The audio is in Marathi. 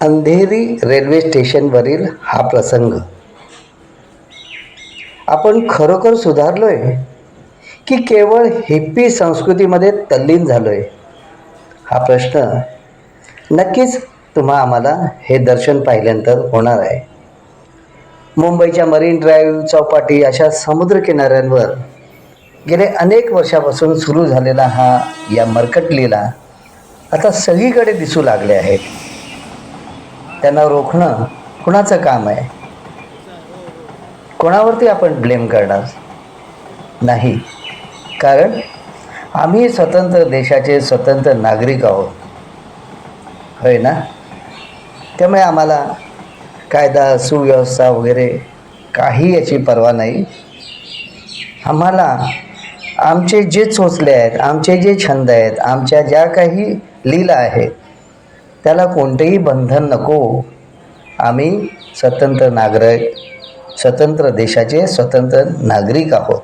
अंधेरी रेल्वे स्टेशनवरील हा प्रसंग. आपण खरोखर सुधारलो आहे की केवळ हिप्पी संस्कृतीमध्ये तल्लीन झालो आहे हा प्रश्न नक्कीच तुम्हा आम्हाला हे दर्शन पाहिल्यानंतर होणार आहे. मुंबईच्या मरीन ड्राईव्ह चौपाटी अशा समुद्रकिनाऱ्यांवर गेले अनेक वर्षापासून सुरू झालेला हा या मरकटलीला आता सगळीकडे दिसू लागले आहेत. त्यांना रोखणं कुणाचं काम आहे? कोणावरती आपण ब्लेम करणार? नाही. कारण आम्ही स्वतंत्र देशाचे स्वतंत्र नागरिक आहोत. होय ना? त्यामुळे आम्हाला कायदा सुव्यवस्था वगैरे काही याची पर्वा नाही. आम्हाला आमचे जे चोचले आहेत आमचे जे छंद आहेत आमच्या ज्या काही लीला आहेत त्याला कोणतेही बंधन नको. आम्ही स्वतंत्र नागरिक स्वतंत्र देशाचे स्वतंत्र नागरिक आहोत.